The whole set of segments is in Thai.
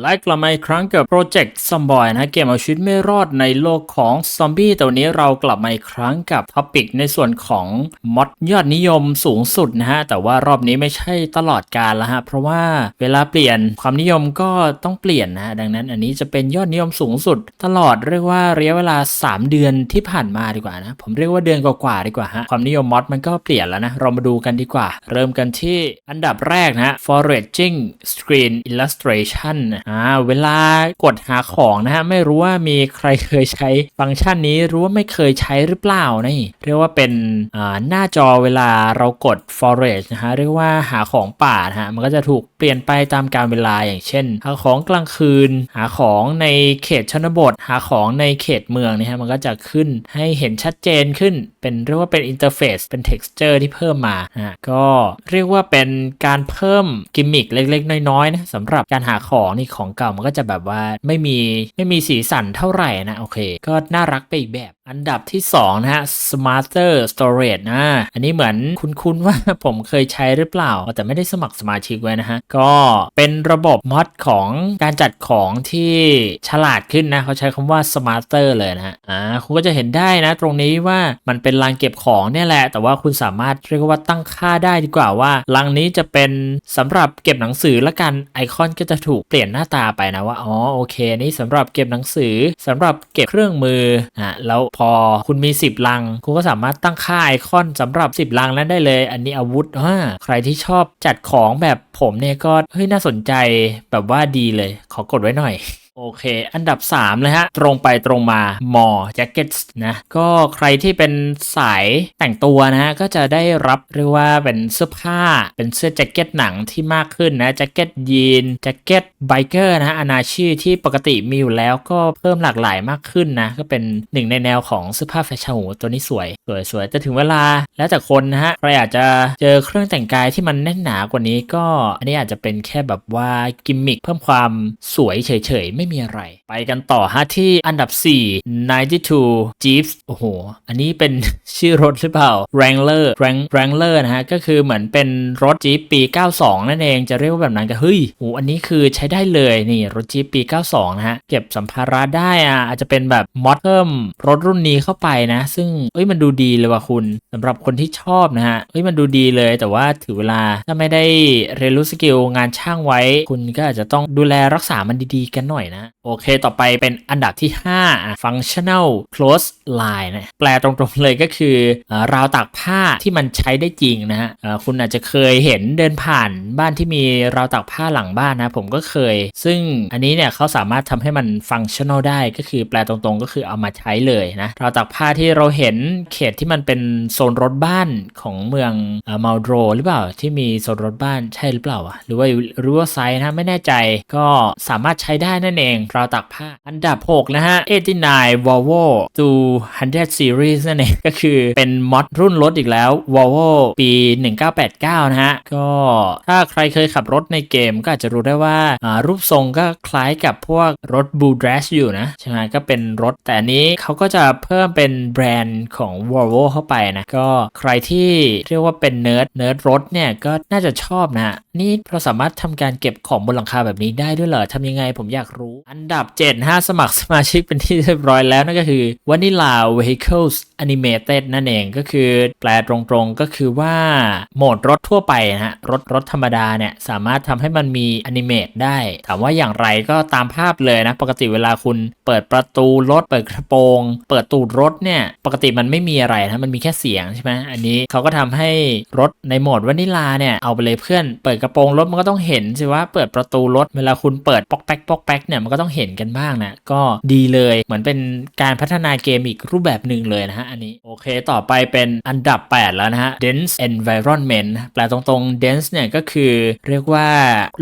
ไลค์กลับมาอีกครั้งกับโปรเจกต์ซอมบอยนะเกมเอาชีวิตไม่รอดในโลกของซอมบี้แต่วันนี้เรากลับมาอีกครั้งกับท็อปิกในส่วนของมอดยอดนิยมสูงสุดนะฮะแต่ว่ารอบนี้ไม่ใช่ตลอดกาลแล้วฮะเพราะว่าเวลาเปลี่ยนความนิยมก็ต้องเปลี่ยนนะฮะดังนั้นอันนี้จะเป็นยอดนิยมสูงสุด ตลอดเรียกว่าระยะเวลา 3 เดือนที่ผ่านมาดีกว่านะผมเรียกว่าเดือนกว่าๆดีกว่าฮะความนิยมมอดมันก็เปลี่ยนแล้วนะเรามาดูกันดีกว่า เริ่มกันที่อันดับแรกนะฮะ foraging screen illustration อ่าเวลากดหาของนะฮะไม่รู้ว่ามีใครเคยใช้ฟังก์ชันนี้รู้ว่าไม่เคยใช้หรือเปล่านี่เรียกว่าเป็นอ่าหน้าจอเวลาเรากด forage นะฮะเรียกว่าหาของป่านะฮะมันก็จะถูกเปลี่ยนไปตามการเวลาอย่างเช่น หาของกลางคืน หาของในเขตชนบท หาของในเขตเมืองนะฮะมันก็จะขึ้นให้เห็นชัดเจนขึ้น เป็นเรียกว่าเป็นอินเทอร์เฟซเป็น texture ที่เพิ่มมานะฮะก็เรียกว่าเป็นการเพิ่มกิมมิคเล็กๆ น้อยๆนะสำหรับการหาของนี่ของเก่ามันก็จะแบบว่าไม่มีไม่มีสีสันเท่าไหร่นะโอเค ก็น่ารักไปอีกแบบ อันดับที่2นะฮะ smarter storage นะ อันนี้เหมือนคุ้นๆว่าผมเคยใช้หรือเปล่า แต่ไม่ได้สมัครสมาชิกไว้นะฮะ ก็เป็นระบบมอดของการจัดของที่ฉลาดขึ้นนะ เขาใช้คำว่า smarter เลยนะฮะอ่าคุณก็จะเห็นได้นะ ตรงนี้ว่ามันเป็นรังเก็บของเนี่ยแหละ แต่ว่าคุณสามารถเรียกว่าตั้งค่าได้ดีกว่าว่ารังนี้จะเป็นสำหรับเก็บหนังสือละกันไอคอนก็จะถูกเปลี่ยนหน้าตาไปนะว่าอ๋อโอเค นี่สำหรับเก็บหนังสือสำหรับเก็บเครื่องมืออะแล้วพอคุณมี 10 ลัง คุณก็สามารถตั้งค่าไอคอนสำหรับ 10 ลังนั้นได้เลย อันนี้อาวุธอ่าใครที่ชอบจัดของแบบผมเนี่ยก็เฮ้ยน่าสนใจแบบว่าดีเลย ขอกดไว้หน่อย โอเค อันดับ 3 เลยฮะ ตรงไปตรงมา มอแจ็คเก็ตนะ ก็ใครที่เป็นสายแต่งตัวนะฮะก็จะได้รับเรียกว่าเป็นเสื้อผ้า เป็นเสื้อแจ็คเก็ตหนังที่มากขึ้นนะ แจ็คเก็ตยีน แจ็คเก็ตไบเกอร์นะฮะอนาชีที่ปกติมีอยู่แล้วก็เพิ่มหลากหลายมากขึ้นนะ ก็เป็นหนึ่งในแนวของเสื้อผ้าแฟชั่นโหตัวนี้สวย สวยสวยจะถึงเวลาแล้วแต่คนนะฮะ ใครอาจจะเจอเครื่องแต่งกายที่มันแน่นหนากว่านี้ก็ อันนี้อาจจะเป็นแค่แบบว่ากิมมิคเพิ่มความสวยเฉยๆไม่มีอะไร ไปกันต่อฮะที่อันดับ 4 92 Jeeps โอ้โห อันนี้เป็น ชื่อรถหรือเปล่า Wrangler Wrang Wrangler นะฮะ ก็คือเหมือนเป็นรถ Jeep ปี 92 นั่นเองจะเรียกว่าแบบนั้นก็เฮ้ยโอ้อันนี้คือใช้ได้เลยนี่รถ Jeep ปี 92 นะฮะ เก็บสัมภาระได้อะอาจจะเป็นแบบมอดเพิ่มรถรุ่นนี้เข้าไปนะ ซึ่งเอ้ยมันดูดีเลยว่ะคุณสำหรับคนที่ชอบนะฮะเอ้ยมันดูดีเลยแต่ว่าถือเวลาถ้าไม่ได้เรียนรู้สกิลงานช่างไว้ คุณก็อาจจะต้องดูแลรักษามันดีๆกันหน่อยนะโอเคต่อไปเป็นอันดับที่ 5 functional close line นะแปลตรงๆเลยก็คือราวตากผ้าที่มันใช้ได้จริงนะฮะคุณอาจจะเคยเห็นเดินผ่านบ้านที่มีราวตากผ้าหลังบ้านนะผมก็เคย ซึ่งอันนี้เนี่ยเขาสามารถทำให้มัน functional ได้ก็คือแปลตรงๆ ก็คือเอามาใช้เลยนะราวตากผ้าที่เราเห็นเขตที่มันเป็นโซนรถบ้านของเมืองมาลโดรหรือเปล่าที่มีโซนรถบ้านใช่หรือเปล่าหรือว่ารู้ว่าไซนะไม่แน่ใจก็สามารถใช้ได้นั่นเองราวตากผ้า อันดับ 6 นะฮะ 89 Volvo 200 Series นั่นเองก็คือเป็นมอดรุ่นรถอีกแล้ว Volvo ปี 1989 นะฮะ ก็ถ้าใครเคยขับรถในเกมก็อาจจะรู้ได้ว่ารูปทรงก็คล้ายกับพวกรถ Blue Dress อยู่นะใช่ไหมก็เป็นรถแต่นนี้เขาก็จะเพิ่มเป็นแบรนด์ของ Volvo เข้าไปนะ ก็ใครที่เรียกว่าเป็นเนิร์ดเนิร์ดรถเนี่ยก็น่าจะชอบนะ นี่เราสามารถทำการเก็บของบนหลังคาแบบนี้ได้ด้วยเหรอทำยังไงผมอยากรู้อันดับ 7 5 สมัครสมาชิกเป็นที่เรียบร้อยแล้วนั่นก็คือ Vanilla Vehicles Animated นั่นเองก็คือแปลตรงๆก็คือว่าโหมดรถทั่วไปนะฮะรถรถธรรมดาเนี่ย สามารถทำให้มันมีอนิเมตได้ ถามว่าอย่างไรก็ตามภาพเลยนะ ปกติเวลาคุณเปิดประตูรถ เปิดกระโปรง เปิดตูดรถเนี่ย ปกติมันไม่มีอะไรนะมันมีแค่เสียงใช่ไหมอันนี้เขาก็ทำให้รถในโหมดวานิลาเนี่ยเอาไปเลยเพื่อนเปิดกระโปรงรถมันก็ต้องเห็นสิว่าเปิดประตูรถเวลาคุณเปิดป๊อกแป๊กป๊อกแป๊กเนี่ยมันก็ต้องเห็นกันบ้างนะ ก็ดีเลยเหมือนเป็นการพัฒนาเกมอีกรูปแบบหนึ่งเลยนะฮะอันนี้ โอเคต่อไปเป็นอันดับ 8 แล้วนะฮะ dense environment แปลตรงๆ dense เนี่ยก็คือเรียกว่า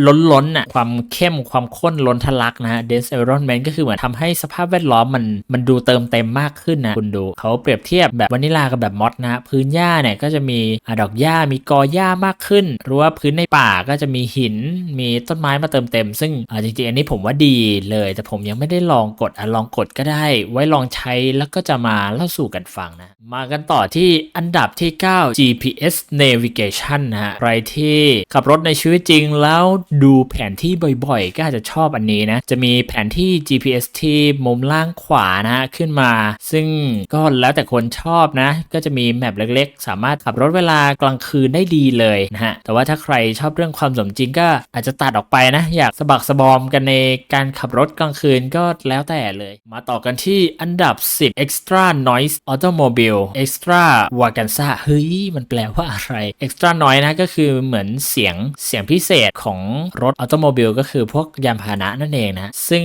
ล้นล้นๆอะความเข้มความข้นล้นทะลักนะฮะ dense environment ก็คือเหมือนทำให้สภาพแวดล้อมมันมันดูเติมเต็มมากขึ้นนะคุณดูเขาเปรียบเทียบแบบวานิลากับแบบมอสนะฮะพื้นหญ้าเนี่ยก็จะมีอดอกหญ้ามีกอหญ้ามากขึ้น หรือว่าพื้นในป่าก็จะมีหินมีต้นไม้มาเติมเต็ม ซึ่งจริงๆอันนี้ผมว่าดีดีเลย แต่ผมยังไม่ได้ลองกดอะลองกดก็ได้ ไว้ลองใช้แล้วก็จะมาเล่าสู่กันฟังนะ มากันต่อที่อันดับที่ 9 GPS Navigation นะฮะใครที่ขับรถในชีวิตจริงแล้วดูแผนที่บ่อยๆ ก็อาจจะชอบอันนี้นะ จะมีแผนที่ GPS ที่มุมล่างขวานะฮะขึ้นมา ซึ่งก็แล้วแต่คนชอบนะ ก็จะมีแมปเล็กๆ สามารถขับรถเวลากลางคืนได้ดีเลยนะฮะ แต่ว่าถ้าใครชอบเรื่องความสมจริงก็อาจจะตัดออกไปนะ อยากสะบักสะบอมกันในการขับรถกลางคืนก็แล้วแต่เลย มาต่อกันที่อันดับ 10 Extra Noise Automobile Extra Vaganza เฮ้ย มันแปลว่าอะไร Extra Noise นะก็คือเหมือนเสียงเสียงพิเศษของรถ Automobile ก็คือพวกยานพาหนะนั่นเองนะ ซึ่ง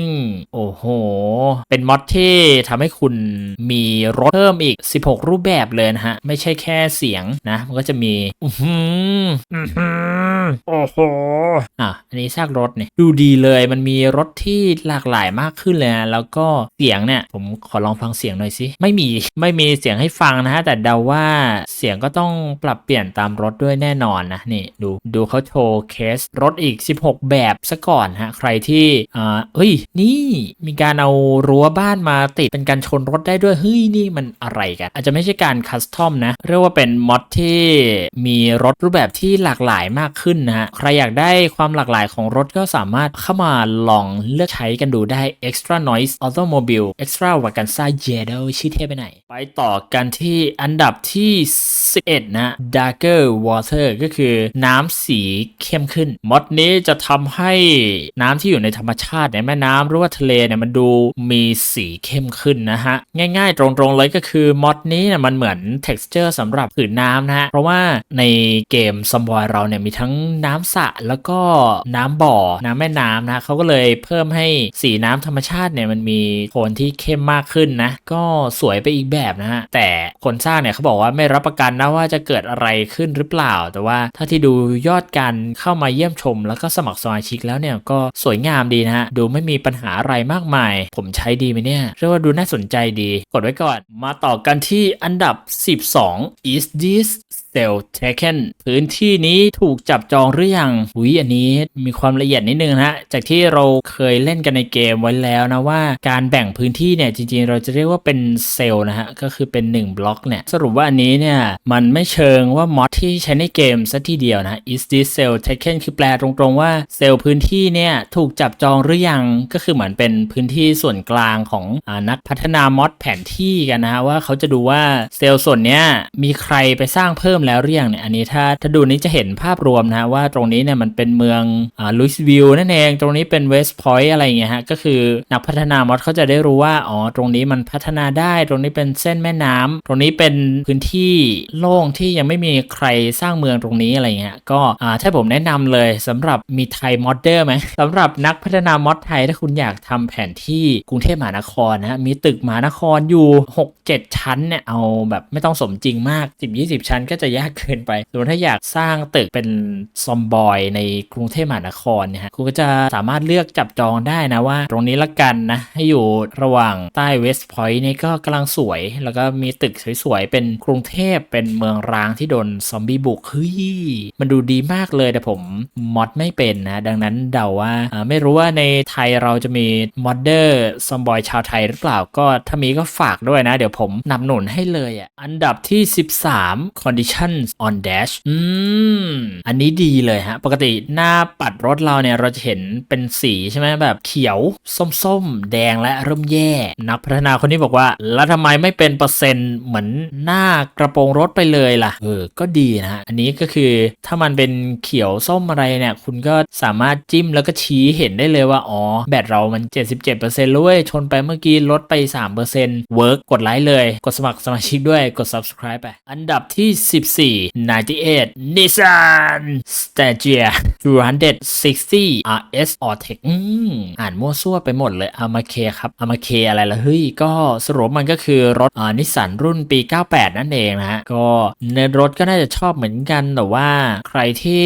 โอ้โห เป็นมอดที่ทำให้คุณมีรถเพิ่มอีก 16 รูปแบบเลยนะฮะ ไม่ใช่แค่เสียงนะ มันก็จะมี อือหืออื้อหือโอ้โห อะ อันนี้ซากรถเนี่ย ดูดีเลยมันมีรถที่หลากหลายมากขึ้นเลยนะแล้วก็เสียงเนี่ยผมขอลองฟังเสียงหน่อยสิไม่มีไม่มีเสียงให้ฟังนะฮะแต่เดาว่าเสียงก็ต้องปรับเปลี่ยนตามรถด้วยแน่นอนนะนี่ดูดูเขาโชว์เคสรถอีก 16 แบบซะก่อนฮะใครที่อ่าเฮ้ยนี่มีการเอารั้วบ้านมาติดเป็นการชนรถได้ด้วยเฮ้ยนี่มันอะไรกัน อาจจะไม่ใช่การคัสตอมนะเรียกว่าเป็นมอดที่มีรถรูปแบบที่หลากหลายมากขึ้นนะฮะใครอยากได้ความหลากหลายของรถก็สามารถเข้ามาลองเลือกใช้กันดูได้ Extra Noise Automobile Extra Vaganza Yellow ชื่อเท่ไปไหน ไปต่อกันที่อันดับที่ 11 นะ Darker Water ก็คือน้ำสีเข้มขึ้น มอดนี้จะทำให้น้ำที่อยู่ในธรรมชาติในแม่น้ำหรือว่าทะเลเนี่ยมันดูมีสีเข้มขึ้นนะฮะ ง่ายๆ ตรงๆเลยก็คือมอดนี้เนี่ยมันเหมือน texture สำหรับผืนน้ำนะฮะ เพราะว่าในเกมซอมบอยเราเนี่ยมีทั้งน้ำสระแล้วก็น้ำบ่อ น้ำแม่น้ำนะเขาก็เลยเพิ่มให้สีน้ำธรรมชาติเนี่ยมันมีโทนที่เข้มมากขึ้นนะ ก็สวยไปอีกแบบนะฮะ แต่คนสร้างเนี่ยเขาบอกว่าไม่รับประกันนะว่าจะเกิดอะไรขึ้นหรือเปล่า แต่ว่าถ้าที่ดูยอดการเข้ามาเยี่ยมชม แล้วก็สมัครสมาชิกแล้วเนี่ยก็สวยงามดีนะฮะ ดูไม่มีปัญหาอะไรมากมาย ผมใช้ดีไหมเนี่ย เรียกว่าดูน่าสนใจดี กดไว้ก่อน มาต่อกันที่อันดับ 12 is this Cell Taken พื้นที่นี้ถูกจับจองหรือยังอุยอันนี้มีความละเอียดนิดนึงนะฮะ จากที่เราเคยเล่นกันในเกมไว้แล้วนะว่าการแบ่งพื้นที่เนี่ยจริงๆ เราจะเรียกว่าเป็นเซลล์นะฮะก็คือเป็น 1 บล็อกเนี่ยสรุปว่าอันนี้เนี่ยมันไม่เชิงว่ามอดที่ใช้ในเกมซะทีเดียวนะ is this cell taken คือแปลตรงๆว่าเซลล์พื้นที่เนี่ยถูกจับจองหรือยังก็คือเหมือนเป็นพื้นที่ส่วนกลางของอนักพัฒนามอดแผนที่กันนะฮะว่าเขาจะดูว่าเซลล์ส่วนเนี้ยมีใครไปสร้างเพิ่มแล้วหรือยังเนี่ยอันนี้ถ้าถ้าดูนี้จะเห็นภาพรวมนะฮะว่าตรงนี้เนี่ยมันเป็นเมืองอ่าลุยส์วิลนั่นเอง ตรงนี้เป็นเวสต์พอยต์อะไรเงี้ยฮะก็คือนักพัฒนามอดเขาจะได้รู้ว่าอ๋อตรงนี้มันพัฒนาได้ ตรงนี้เป็นเส้นแม่น้ำตรงนี้เป็นพื้นที่โล่งที่ยังไม่มีใครสร้างเมืองตรงนี้อะไรเงี้ยก็อ่าถ้าผมแนะนำเลยสำหรับมีไทยมอดเดอร์ไหมสำหรับนักพัฒนามอดไทยถ้าคุณอยากทำแผนที่กรุงเทพมหานครนะฮะมีตึกมหานครอยู่ 6-7 ชั้นเนี่ยเอาแบบไม่ต้องสมจริงมาก 10-20 ชั้นก็จะยากเกินไปส่วนถ้าอยากสร้างตึกเป็นซอมบอยในกรุงเทพมหานครเนี่ยฮะคุณก็จะสามารถเลือกจับจองได้นะว่า ตรงนี้ละกันนะ ให้อยู่ระหว่างใต้เวสต์พอยต์นี่ก็กำลังสวย แล้วก็มีตึกสวยๆ เป็นกรุงเทพเป็นเมืองร้างที่โดนซอมบี้บุกเฮ้ยมันดูดีมากเลยแต่ผมมอดไม่เป็นนะ ดังนั้นเดาว่าอ่าไม่รู้ว่าในไทยเราจะมีมอดเดอร์ซอมบอยชาวไทยหรือเปล่าก็ถ้ามีก็ฝากด้วยนะ เดี๋ยวผมนำหนุนให้เลยอะอันดับที่ 13 conditions on dash อืมอันนี้ดีเลยฮะ ปกติหน้าปัดรถเราเนี่ยเราจะเห็นเป็นสีใช่ไหมแบบแบบเขียว ส้มๆ แดงและเริ่มแย่ นักพัฒนาคนนี้บอกว่า แล้วทำไมไม่เป็นเปอร์เซ็นต์เหมือนหน้ากระโปรงรถไปเลยล่ะ เออ ก็ดีนะ อันนี้ก็คือถ้ามันเป็นเขียวส้มอะไรเนี่ย คุณก็สามารถจิ้มแล้วก็ชี้เห็นได้เลยว่า อ๋อ แบตเรามัน 77%เลยเว้ยชนไปเมื่อกี้ลดไป3%เวิร์กกดไลค์เลย กดสมัครสมาชิกด้วย กด subscribe ไป อันดับที่ 14 98 Nissan Stagia 260 RS Ortec อืมอ่านมั่วซั่วไปหมดเลยอามาเคครับอามาเคอะไรละเฮ้ยก็สรุปมันก็คือรถอ่านิสสันรุ่นปี 98 นั่นเองนะฮะก็ในรถก็น่าจะชอบเหมือนกันแต่ว่าใครที่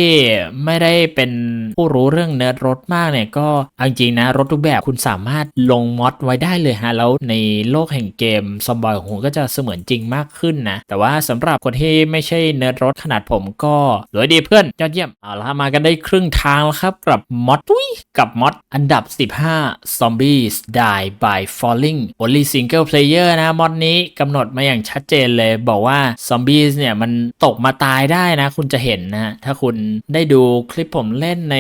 ไม่ได้เป็นผู้รู้เรื่องเนื้อรถมากเนี่ยก็จริงนะรถทุกแบบคุณสามารถลงมอดไว้ได้เลยฮะแล้วในโลกแห่งเกมซอมบอยของคุณก็จะเสมือนจริงมากขึ้นนะแต่ว่าสำหรับคนที่ไม่ใช่เนื้อรถขนาดผมก็สวยดีเพื่อนยอดเยี่ยมเอาละมากันได้ครึ่งทางแล้วครับกับมอดทุยกับมอดอันดับ15 Zombies Die by Falling Only Single Player นะมอดนี้กำหนดมาอย่างชัดเจนเลย บอกว่า Zombies เนี่ยมันตกมาตายได้นะ คุณจะเห็นนะ ถ้าคุณได้ดูคลิปผมเล่นใน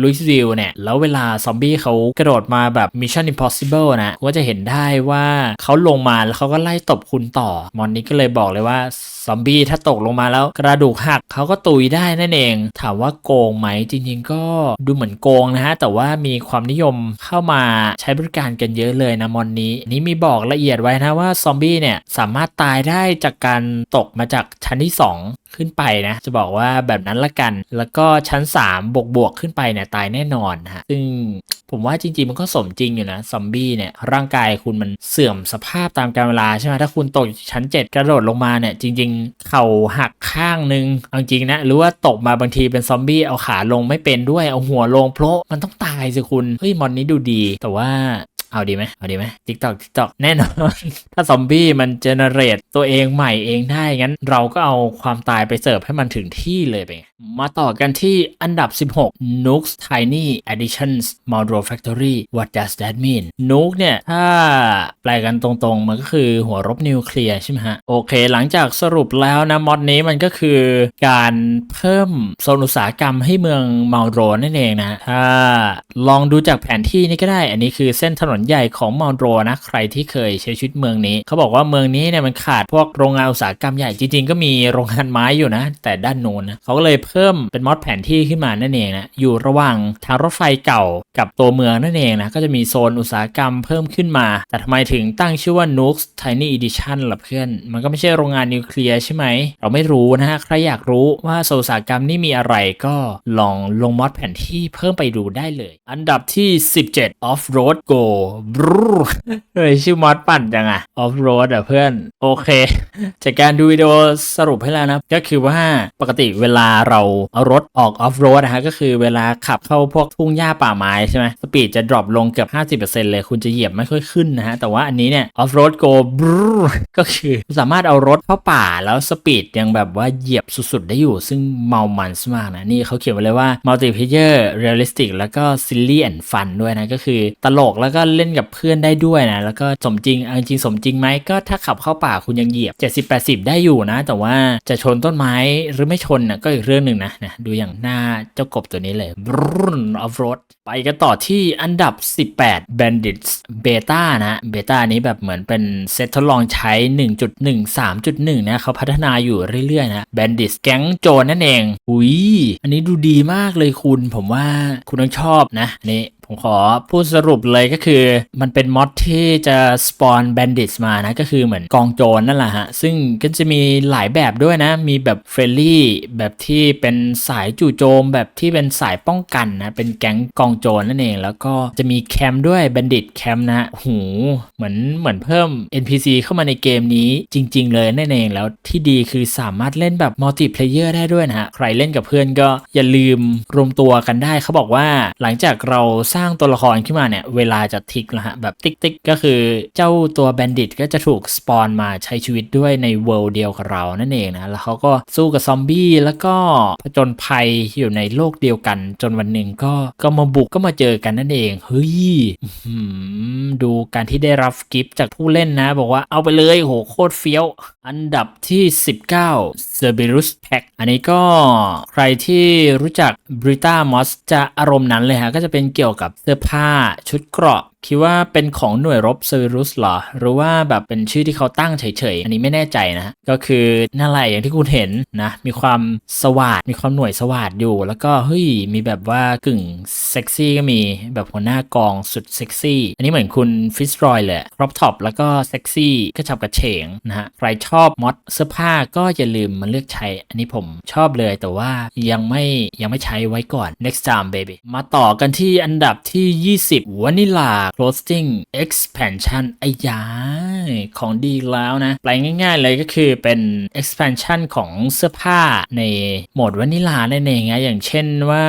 Louisville เนี่ย แล้วเวลาซอมบี้เขากระโดดมาแบบ Mission Impossible นะก็จะเห็นได้ว่าเขาลงมาแล้วเขาก็ไล่ตบคุณต่อ มอนนี้ก็เลยบอกเลยว่าซอมบี้ถ้าตกลงมาแล้วกระดูกหักเขาก็ตุยได้นั่นเอง ถามว่าโกงไหมจริงๆ ก็ดูเหมือนโกงนะฮะ แต่ว่ามีความนิยมเข้ามาใช้บริการกันเยอะเลยนะมอนนี้ นี่มีบอกละเอียดไว้นะว่าซอมบี้เนี่ยสามารถตายได้จากการตกมาจากชั้นที่ 2ขึ้นไปนะ จะบอกว่าแบบนั้นละกัน แล้วก็ชั้น 3 บวกบวกขึ้นไปเนี่ยตายแน่นอนฮะ ซึ่งผมว่าจริงๆ มันก็สมจริงอยู่นะ ซอมบี้เนี่ย ร่างกายคุณมันเสื่อมสภาพตามกาลเวลาใช่ไหมถ้าคุณตกชั้น 7 กระโดดลงมาเนี่ย จริง ๆ เข่าหักข้างนึงเอาจริงนะ หรือว่าตกมาบางทีเป็นซอมบี้เอาขาลงไม่เป็นด้วย เอาหัวลงเพราะมันต้องตายสิคุณ เฮ้ยมอนนี้ดูดี แต่ว่า เอาดีไหมเอาดีไหมทิกตอกทิกตอกแน่นอน ถ้าซอมบี้มันเจเนเรตตัวเองใหม่เองได้ งั้นเราก็เอาความตายไปเสิร์ฟให้มันถึงที่เลยไป มาต่อกันที่อันดับ 16 Nooks Tiny Additions Maldro Factory What does that mean Nook เนี่ย ถ้าแปลกันตรงๆ มันก็คือหัวรบนิวเคลียร์ใช่ไหมฮะ โอเค หลังจากสรุปแล้วนะมอดนี้มันก็คือการเพิ่มโซนอุตสาหกรรมให้เมืองมาโดนั่นเองนะถ้าลองดูจากแผนที่นี่ก็ได้ อันนี้คือเส้นถนนใหญ่ของมาลโดนะใครที่เคยใช้ชีวิตเมืองนี้ เขาบอกว่าเมืองนี้เนี่ยมันขาดพวกโรงงานอุตสาหกรรมใหญ่จริงๆ ก็มีโรงงานไม้อยู่นะ แต่ด้านโน้นนะเขาก็เลยเพิ่มเป็นมอดแผนที่ขึ้นมานั่นเองนะอยู่ระหว่างทางรถไฟเก่ากับตัวเมืองนั่นเองนะก็จะมีโซนอุตสาหกรรมเพิ่มขึ้นมา แต่ทำไมถึงตั้งชื่อว่า Nooks Tiny Edition ล่ะเพื่อน มันก็ไม่ใช่โรงงานนิวเคลียร์ใช่ไหม เราไม่รู้นะฮะ ใครอยากรู้ว่าโซนอุตสาหกรรมนี่มีอะไรก็ลองลงมอดแผนที่เพิ่มไปดูได้เลย อันดับที่ 17 Off Road Go บรูเฮ้ยชื่อมอดปั่นจังอะ Off Road อะเพื่อน โอเค จากการดูวิดีโอสรุปให้แล้วนะ ก็คือว่าปกติเวลาเราเอารถออกออฟโรดนะฮะ ก็คือเวลาขับเข้าพวกทุ่งหญ้าป่าไม้ใช่ไหมสปีดจะดรอปลงเกือบ 50%เลยคุณจะเหยียบไม่ค่อยขึ้นนะฮะ แต่ว่าอันนี้เนี่ยออฟโรดโกบรูก็คือสามารถเอารถเข้าป่าแล้วสปีดยังแบบว่าเหยียบสุดๆได้อยู่ ซึ่งเมามันมากนะ นี่เขาเขียนไว้เลยว่า multiplayer realistic แล้วก็ silly and fun ด้วยนะก็คือตลกแล้วก็เล่นกับเพื่อนได้ด้วยนะ แล้วก็สมจริงเอาจริงสมจริงไหมก็ถ้าขับเข้าป่าคุณยังเหยียบ 70-80 ได้อยู่นะ แต่ว่าจะชนต้นไม้หรือไม่ชนนะก็อีกเรื่องหนึ่งนะนะดูอย่างหน้าเจ้ากบตัวนี้เลยบรุนออฟโรด ไปกันต่อที่อันดับ 18 Bandits Beta นะ Beta นี้แบบเหมือนเป็นเซตทดลองใช้ 1.13.1 นะเขาพัฒนาอยู่เรื่อยๆ นะ Bandits แก๊งโจรนั่นเองอุ้ยอันนี้ดูดีมากเลยคุณ ผมว่าคุณต้องชอบนะนนี้ผมขอพูดสรุปเลยก็คือ มันเป็นมอดที่จะสปอนแบนดิ s มานะ ก็คือเหมือนกองโจรนั่นแหละฮะ ซึ่งก็จะมีหลายแบบด้วยนะ มีแบบเฟรลี่แบบที่เป็นสายจู่โจมแบบที่เป็นสายป้องกันนะ เป็นแก๊งกองโจรนั่นเอง แล้วก็จะมีแคมด้วยแบนดิ t แคมนะโอ้โหูเหมือนเหมือนเพิ่ม NPC เข้ามาในเกมนี้จริง ๆ เลยนั่นเองแล้วที่ดีคือสามารถเล่นแบบมัลติเพลเยอร์ได้ด้วยนะฮะ ใครเล่นกับเพื่อนก็อย่าลืมรวมตัวกันได้เขาบอกว่าหลังจากเราสร้างตัวละครขึ้นมาเนี่ย เวลาจะทิกนะฮะ แบบติ๊กติ๊กก็คือเจ้าตัวแบนดิตก็จะถูกสปอนมาใช้ชีวิตด้วยในเวิลด์เดียวกับเรานั่นเองนะ แล้วเขาก็สู้กับซอมบี้แล้วก็ผจญภัยอยู่ในโลกเดียวกัน จนวันหนึ่งก็ก็มาบุกก็มาเจอกันนั่นเอง เฮ้ยดูการที่ได้รับกิฟต์จากผู้เล่นนะ บอกว่าเอาไปเลยโหโคตรเฟี้ยว อันดับที่ 19 Cerberus Pack อันนี้ก็ใครที่รู้จัก Brita Moss จะอารมณ์นั้นเลยฮะ ก็จะเป็นเกี่ยวกับเสื้อผ้าชุดเกราะคิดว่าเป็นของหน่วยรบเซอร์รุสหรอ หรือว่าแบบเป็นชื่อที่เขาตั้งเฉยๆ อันนี้ไม่แน่ใจนะ ก็คือนั่นแหละอย่างที่คุณเห็นนะ มีความสวัสดมีความหน่วยสวัสดอยู่ แล้วก็เฮ้ย มีแบบว่ากึ่งเซ็กซี่ก็มีแบบหัวหน้ากองสุดเซ็กซี่ อันนี้เหมือนคุณฟิสรอยเลยครอปท็อปแล้วก็เซ็กซี่กระฉับกระเฉงนะฮะ ใครชอบมอดเสื้อผ้าก็อย่าลืมมาเลือกใช้ อันนี้ผมชอบเลยแต่ว่ายังไม่ยังไม่ใช้ไว้ก่อน next time baby มาต่อกันที่อันดับที่ 20 Vanilla clothing expansion ไอ้ยาของดีแล้วนะแปลง่ายๆเลยก็คือเป็น expansion ของเสื้อผ้าในโหมดวานิลานั่นเองนะอย่างเช่นว่า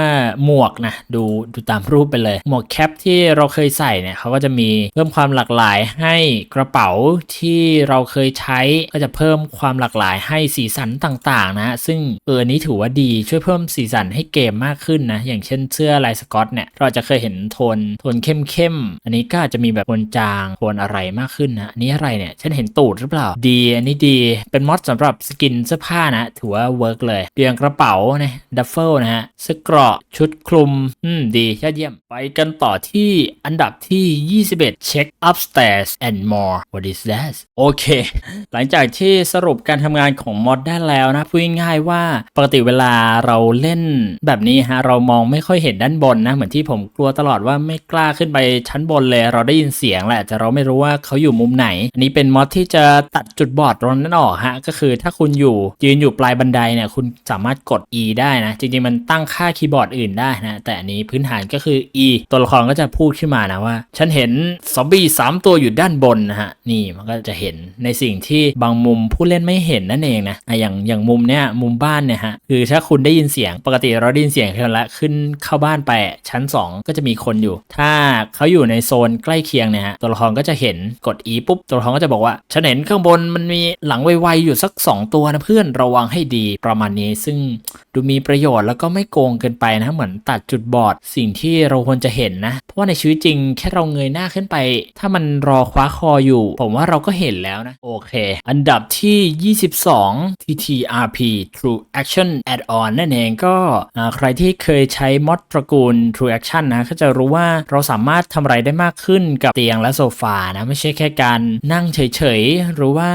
หมวกนะดูดูตามรูปไปเลย หมวกแคปที่เราเคยใส่เนี่ยเขาก็จะมีเพิ่มความหลากหลายให้กระเป๋าที่เราเคยใช้ก็จะเพิ่มความหลากหลายให้สีสันต่างๆนะซึ่งเออนี้ถือว่าดีช่วยเพิ่มสีสันให้เกมมากขึ้นนะอย่างเช่นเสื้อลายสกอตเนี่ยเราจะเคยเห็นโทนโทนเข้มๆอันนี้ก็อาจจะมีแบบโทนจางโทนอะไรมากขึ้นนะอันนี้อะไรเนี่ยฉันเห็นตูดหรือเปล่า ดี อันนี้ดีเป็นมอดสำหรับสกินเสื้อผ้านะ ถือว่าเวิร์กเลยเรียงกระเป๋านะดัฟเฟิลนะฮะเสื้อเกราะชุดคลุม อืม ดียอดเยี่ยม ไปกันต่อที่อันดับที่ 21 check upstairs and more what is that โอเค หลังจากที่สรุปการทำงานของมอดได้แล้วนะ พูดง่ายๆว่าปกติเวลาเราเล่นแบบนี้ฮะ เรามองไม่ค่อยเห็นด้านบนนะ เหมือนที่ผมกลัวตลอดว่าไม่กล้าขึ้นไปชั้นบนเลยเราได้ยินเสียงแหละแต่เราไม่รู้ว่าเขาอยู่มุมไหน อันนี้เป็นมอดที่จะตัดจุดบอดตรงนั้นออกฮะก็คือถ้าคุณอยู่ยืนอยู่ปลายบันไดเนี่ยคุณสามารถกด E ได้นะ จริงๆมันตั้งค่าคีย์บอร์ดอื่นได้นะ แต่อันนี้พื้นฐานก็คือ E ตัวละครก็จะพูดขึ้นมานะว่า ฉันเห็นซอมบี้สามตัวอยู่ด้านบนนะฮะนี่มันก็จะเห็นในสิ่งที่บางมุมผู้เล่นไม่เห็นนั่นเองนะอะอย่างอย่างมุมเนี้ยมุมบ้านเนี่ยฮะคือถ้าคุณได้ยินเสียงปกติเราได้ยินเสียงกันละขึ้นเข้าบ้านไปชั้น 2 ก็จะมีคนอยู่ ถ้าเขาอยู่ในโซนใกล้เคียงเนี่ยฮะตัวละครก็จะเห็นกด E ปุ๊บตัวละครก็จะบอกว่าฉันเห็นข้างบนมันมีหลังไวๆอยู่สัก 2 ตัวนะเพื่อนระวังให้ดีประมาณนี้ ซึ่งดูมีประโยชน์แล้วก็ไม่โกงเกินไปนะเหมือนตัดจุดบอดสิ่งที่เราควรจะเห็นนะ เพราะว่าในชีวิตจริงแค่เราเงยหน้าขึ้นไป ถ้ามันรอคว้าคออยู่ ผมว่าเราก็เห็นแล้วนะ โอเค อันดับที่ 22 TTRP True Action Add-on นั่นเองก็ใครที่เคยใช้มอดตระกูล True Action นะก็จะรู้ว่าเราสามารถทำอะไรได้มากขึ้นกับเตียงและโซฟานะไม่ใช่แค่การนั่งเฉยๆหรือว่า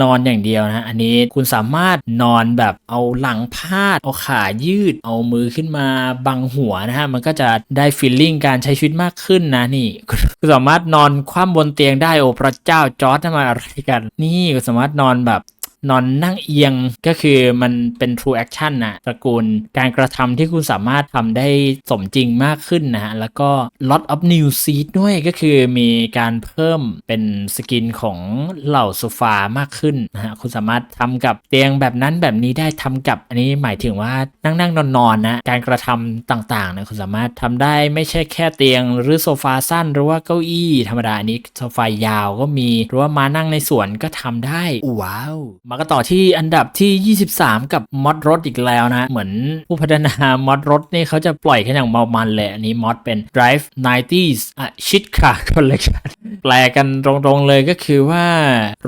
นอนอย่างเดียวนะอันนี้คุณสามารถนอนแบบเอาหลังพาดเอาขายืด เอามือขึ้นมาบังหัวนะฮะมันก็จะได้ฟีลลิ่งการใช้ชีวิตมากขึ้นนะนี่คุณสามารถนอนคว่ำบนเตียงได้โอ้พระเจ้าจอร์ดทำไมอะไรกัน นี่คุณสามารถนอนแบบ นอนนั่งเอียงก็คือมันเป็น true action นะตระกูลการกระทำที่คุณสามารถทำได้สมจริงมากขึ้นนะฮะ แล้วก็ lot of new seat ด้วยก็คือมีการเพิ่มเป็นสกินของเหล่าโซฟามากขึ้นนะฮะ คุณสามารถทำกับเตียงแบบนั้นแบบนี้ได้ทำกับ อันนี้หมายถึงว่านั่งนั่งนอนนอนนะการกระทำต่างๆนะคุณสามารถทำได้ไม่ใช่แค่เตียง หรือโซฟาสั้นหรือว่าเก้าอี้ธรรมดาอันนี้โซฟายาวก็มีหรือว่ามานั่งในสวนก็ทำได้ว้าวมาก็ต่อที่อันดับที่ 23 กับมอดรถอีกแล้วนะ เหมือนผู้พัฒนามอดรถนี่เขาจะปล่อยแค่อย่างเมามันเลย อันนี้มอดเป็น Drive 90s อะ Shit Car Collection แปลกันตรงๆเลยก็คือว่า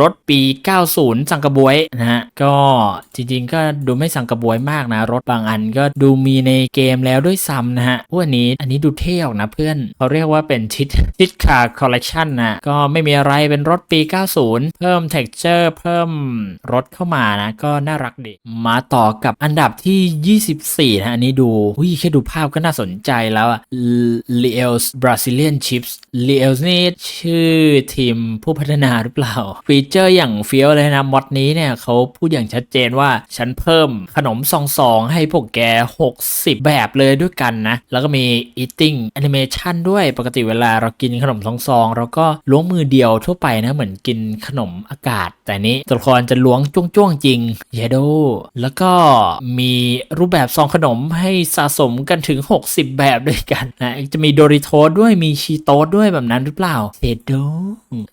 รถปี 90 สังกระบวยนะฮะ ก็จริงๆก็ดูไม่สังกระบวยมากนะ รถบางอันก็ดูมีในเกมแล้วด้วยซ้ำนะฮะวกอันนี้อันนี้ดูเท่ออกนะเพื่อนเขาเรียกว่าเป็นชิดชิดคาร์คอลเล t ชันนะก็ไม่มีอะไรเป็นรถปี 90 เพิ่ม texture เพิ่มรถเข้ามานะ ก็น่ารักดีมาต่อกับอันดับที่ 24 นะ อันนี้ดูอุ้ยแค่ดูภาพก็น่าสนใจแล้วอะ l e l s Brazilian Chips l e l s นี่ชื่อทีมผู้พัฒนาหรือเปล่า ฟีเจอร์อย่างเฟี้ยวเลยนะมอดนี้เนี่ยเขาพูดอย่างชัดเจนว่าฉันเพิ่มขนมซองซองให้พวกแก 60 แบบเลยด้วยกันนะ แล้วก็มี eating animation ด้วยปกติเวลาเรากินขนมซองซองๆเราก็ล้วงมือเดียวทั่วไปนะเหมือนกินขนมอากาศ แต่นี้ตัวละครจะล้วงงจ้วงๆ จริงเยโดแล้วก็มีรูปแบบซองขนมให้สะสมกันถึง 60 แบบด้วยกันนะจะมีโดริโทสด้วยมีชีโตสด้วยแบบนั้นหรือเปล่าเซโด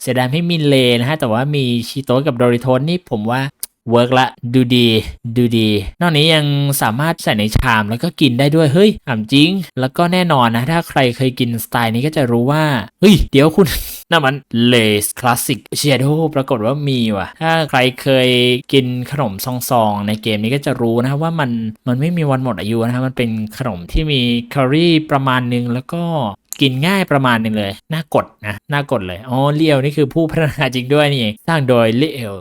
เสียดายไม่มีเลนะฮะแต่ว่ามีชีโตสกับโดริโทสนี่ผมว่า เวิร์กละดูดีดูดี นอกนี้ยังสามารถใส่ในชามแล้วก็กินได้ด้วยเฮ้ยถามจริง แล้วก็แน่นอนนะ ถ้าใครเคยกินสไตล์นี้ก็จะรู้ว่า เฮ้ย เดี๋ยวคุณนั่นมันเลสคลาสสิกเชียโดปรากฏว่ามีว่ะ ถ้าใครเคยกินขนมซองๆ ในเกมนี้ก็จะรู้นะว่ามันมันไม่มีวันหมดอายุนะมันเป็นขนมที่มีแคลอรี่ประมาณนึงแล้วก็กินง่ายประมาณนึงเลย น่ากดนะ น่ากดเลย อ๋อ เลียวนี่คือผู้พัฒนาจริงด้วยนี่เองสร้างโดย l ี e ล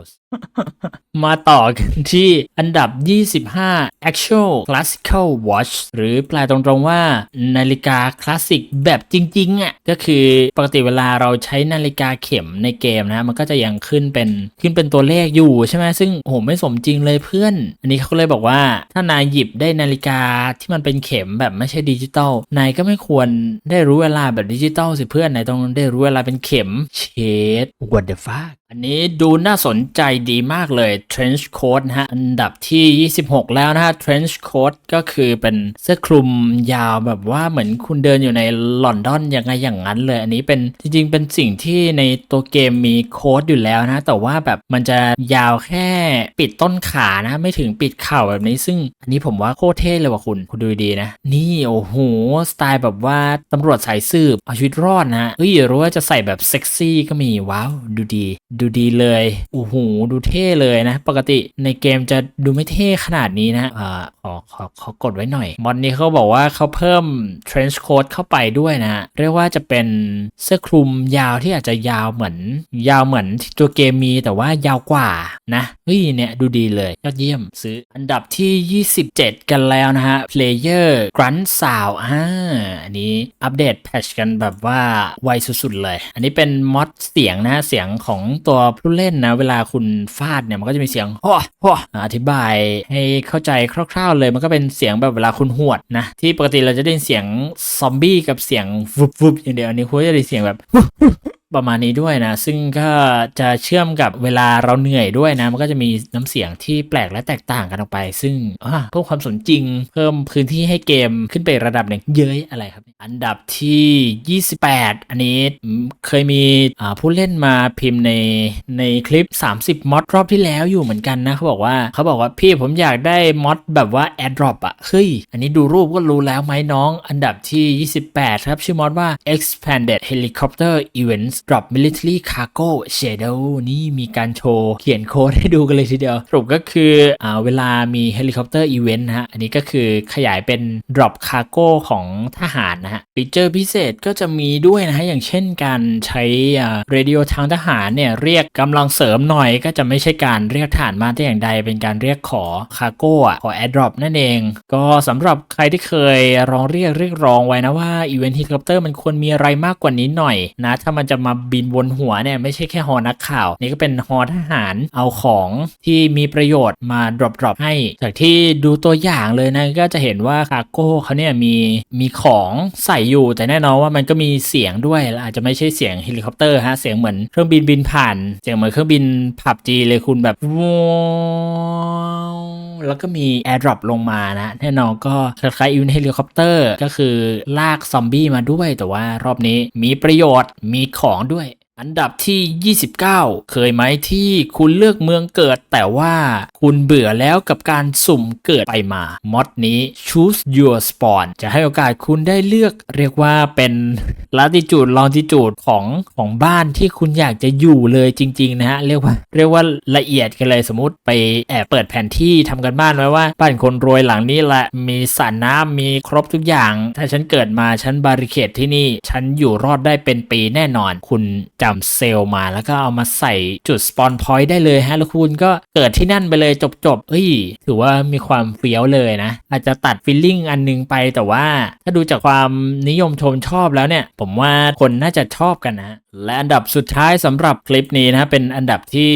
มาต่อกันที่อันดับ 25 actual classical watch หรือแปลตรงๆว่า นาฬิกาคลาสสิกแบบจริงๆอะก็คือปกติเวลาเราใช้นาฬิกาเข็มในเกมนะ มันก็จะยังขึ้นเป็นขึ้นเป็นตัวเลขอยู่ใช่ไหมซึ่งโอ้โหไม่สมจริงเลยเพื่อน อันนี้เขาก็เลยบอกว่า ถ้านายหยิบได้นาฬิกาที่มันเป็นเข็มแบบไม่ใช่ดิจิตอลนายก็ไม่ควรได้รู้เวลาแบบดิจิตอลสิเพื่อนนายต้องได้รู้เวลาเป็นเข็มเชด what the fuck อันนี้ดูน่าสนใจดีมากเลย trench coat นะฮะ อันดับที่ 26 แล้วนะฮะ trench coat ก็คือเป็นเสื้อคลุมยาวแบบว่าเหมือนคุณเดินอยู่ในลอนดอนยังไงอย่างนั้นเลย อันนี้เป็นจริงๆ เป็นสิ่งที่ในตัวเกมมีโค้ดอยู่แล้วนะ แต่ว่าแบบมันจะยาวแค่ปิดต้นขานะ ไม่ถึงปิดเข่าแบบนี้ซึ่ง อันนี้ผมว่าโคตรเท่เลยว่ะคุณคุณดูดีนะ นี่โอ้โห สไตล์แบบว่าตำรวจสายสืบเอาชีวิตรอดนะเฮ้ยหรือว่าจะใส่แบบเซ็กซี่ก็มีว้าว ดูดี ดูดีเลยโอ้โหดูเท่เลยนะ ปกติในเกมจะดูไม่เท่ขนาดนี้นะอ่าขอขอขอกดไว้หน่อย มอนนี้เขาบอกว่าเขาเพิ่ม trench coat เข้าไปด้วยนะ เรียกว่าจะเป็นเสื้อคลุมยาวที่อาจจะยาวเหมือน ยาวเหมือนตัวเกมมีแต่ว่ายาวกว่านะเฮ้ยเนี่ยดูดีเลย ยอดเยี่ยมซื้ออันดับที่ 27 กันแล้วนะฮะ player grunt sound อ่าอันนี้อัปเดตแพทชกันแบบว่าไวสุดๆเลย อันนี้เป็นมอดเสียงนะเสียงของตัวผู้เล่นนะ เวลาคุณฟาดเนี่ยมันก็จะมีเสียงฮ่อฮ่ออธิบายให้เข้าใจคร่าวๆเลยมันก็เป็นเสียงแบบเวลาคุณหวดนะที่ปกติเราจะได้ยินเสียงซอมบี้กับเสียงวุบวุบอย่างเดียวอันนี้คุณจะได้เสียงแบบ ประมาณนี้ด้วยนะ ซึ่งก็จะเชื่อมกับเวลาเราเหนื่อยด้วยนะ มันก็จะมีน้ำเสียงที่แปลกและแตกต่างกันออกไป ซึ่งเพิ่มความสนจริง เพิ่มพื้นที่ให้เกมขึ้นไประดับหนึ่งเย้ยอะไรครับ อันดับที่ 28 อันนี้เคยมีผู้เล่นมาพิมพ์ในในคลิป 30มอดรอบที่แล้วอยู่เหมือนกันนะเขาบอกว่าเขาบอกว่าพี่ผมอยากได้มอดแบบว่า AirDrop อะเฮ้ยอันนี้ดูรูปก็รู้แล้วไหมน้อง อันดับที่ 28 ครับ ชื่อมอดว่า Expanded Helicopter Events Drop Military Cargo Shadow นี่มีการโชว์ เขียนโค้ดให้ดูกันเลยทีเดียวสรุปก็คืออ่าเวลามีเฮลิคอปเตอร์อีเวนต์นะฮะ อันนี้ก็คือขยายเป็น Drop Cargo ของทหารนะฮะฟีเจอร์พิเศษก็จะมีด้วยนะฮะ อย่างเช่นการใช้อ่าเรดิโอทางทหารเนี่ย เรียกกำลังเสริมหน่อย ก็จะไม่ใช่การเรียกทหารมาแต่อย่างใด เป็นการเรียกขอคารโก้ขอ AirDrop นั่นเอง ก็สำหรับใครที่เคยร้องเรียกเรียกร้องไว้นะว่าอีเวนต์เฮลิคอปเตอร์มันควรมีอะไรมากกว่านี้หน่อยนะ ถ้ามันจะมาบินบนหัวเนี่ยไม่ใช่แค่ฮอนักข่าว นี่ก็เป็นฮอทหารเอาของที่มีประโยชน์มา drop drop ให้ จากที่ดูตัวอย่างเลยนะก็จะเห็นว่าคาร์โก้เขาเนี่ยมีมีของใส่อยู่ แต่แน่นอนว่ามันก็มีเสียงด้วยและอาจจะไม่ใช่เสียงเฮลิคอปเตอร์ฮะเสียงเหมือนเครื่องบินบินผ่าน เสียงเหมือนเครื่องบินผับจีเลยคุณแบบว้าว แล้วก็มีแอร์ดรอปลงมานะแน่นอนก็คล้ายๆอินเฮลิคอปเตอร์ก็คือลากซอมบี้มาด้วย แต่ว่ารอบนี้มีประโยชน์มีของด้วย อันดับที่ 29 เคยไหมที่คุณเลือกเมืองเกิด แต่ว่าคุณเบื่อแล้วกับการสุ่มเกิดไปมา มอดนี้ choose your spawn จะให้โอกาสคุณได้เลือกเรียกว่าเป็น latitude longitude ของของบ้านที่คุณอยากจะอยู่เลยจริง ๆ นะฮะ เรียกว่าเรียกว่าละเอียดกันเลยสมมติไปแอบเปิดแผนที่ทำกันบ้านไว้ว่า บ้านคนรวยหลังนี้แหละมีสระน้ำมีครบทุกอย่าง ถ้าฉันเกิดมาฉันบาริเคดที่นี่ ฉันอยู่รอดได้เป็นปีแน่นอนคุณจะำเซลล์มา แล้วก็เอามาใส่จุดสปอนพอยต์ได้เลยฮะแล้วคุณก็เกิดที่นั่นไปเลยจบๆเอ้ย ถือว่ามีความเฟี้ยวเลยนะ อาจจะตัดฟิลลิ่งอันนึงไปแต่ว่า ถ้าดูจากความนิยมชมชอบแล้วเนี่ย ผมว่าคนน่าจะชอบกันนะ และอันดับสุดท้ายสำหรับคลิปนี้นะเป็นอันดับที่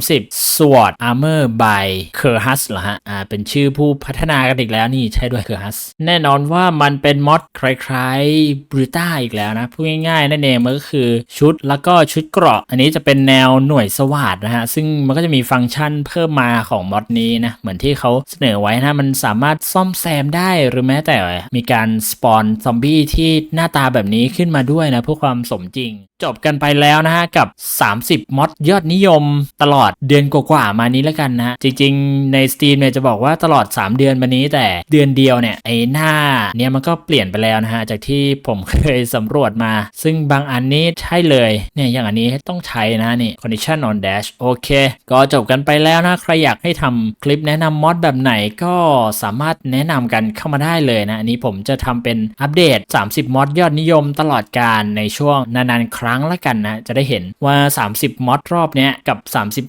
30 Sword Armor by k e r h u s เหรอฮะอ่าเป็นชื่อผู้พัฒนากันอีกแล้วนี่ใช่ด้วย k e r h u s แน่นอนว่ามันเป็นมอดคล้ายๆ b r u t a อีกแล้วนะพูดง่ายๆนั่นเองมันก็คือชุดแล้วก็ชุดเกราะ อันนี้จะเป็นแนวหน่วยสวาดนะฮะ ซึ่งมันก็จะมีฟังก์ชันเพิ่มมาของมอดนี้นะ เหมือนที่เขาเสนอไว้นะ มันสามารถซ่อมแซมได้หรือแม้แต่มีการสปอนซอมบี้ที่หน้าตาแบบนี้ขึ้นมาด้วยนะเพื่อความสมจริง จบกันไปแล้วนะฮะกับ 30มอดยอดนิยมตลอดเดือนกว่าๆมานี้แล้วกันนะฮะจริง ๆ ใน Steam เนี่ยจะบอกว่าตลอด 3 เดือนมานี้แต่เดือนเดียวเนี่ยไอหน้าเนี่ยมันก็เปลี่ยนไปแล้วนะฮะจากที่ผมเคยสำรวจมา ซึ่งบางอันนี้ใช่เลยเนี่ยเนี่ยอย่างอันนี้ต้องใช้นะนี่ condition on dash โอเค ก็จบกันไปแล้วนะ ใครอยากให้ทำคลิปแนะนำมอดแบบไหนก็สามารถแนะนำกันเข้ามาได้เลยนะ อันนี้ผมจะทำเป็นอัปเดต 30มอดยอดนิยมตลอดการในช่วงนานๆ ครั้งละกันนะ จะได้เห็นว่า 30มอดรอบเนี้ยกับ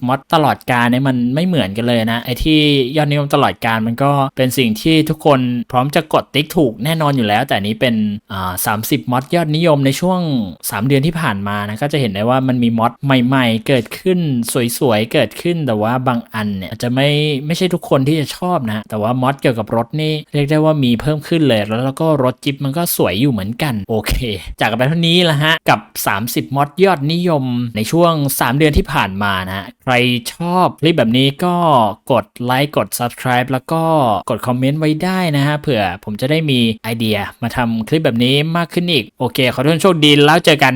30มอดตลอดการเนี่ยมันไม่เหมือนกันเลยนะ ไอที่ยอดนิยมตลอดการมันก็เป็นสิ่งที่ทุกคนพร้อมจะกดติ๊กถูกแน่นอนอยู่แล้ว แต่นนี้เป็นอ่า30มอดยอดนิยมในช่วง 3 เดือนที่ผ่านมานะก็จะเห็นได้ว่ามันมีมอดใหม่ๆ เกิดขึ้นสวยๆ เกิดขึ้นแต่ว่าบางอันเนี่ยจะไม่ไม่ใช่ทุกคนที่จะชอบนะ แต่ว่ามอดเกี่ยวกับรถนี่เรียกได้ว่ามีเพิ่มขึ้นเลยแล้วแล้วก็รถจิ๊บมันก็สวยอยู่เหมือนกันโอเค จากกันไปเท่านี้ละฮะกับ 30มอดยอดนิยมในช่วง 3 เดือนที่ผ่านมานะใครชอบคลิปแบบนี้ก็กดไลค์กด subscribe แล้วก็กดคอมเมนต์ไว้ได้นะฮะเผื่อผมจะได้มีไอเดียมาทำคลิปแบบนี้มากขึ้นอีก โอเค ขอทุกท่านโชคดีแล้วเจอกัน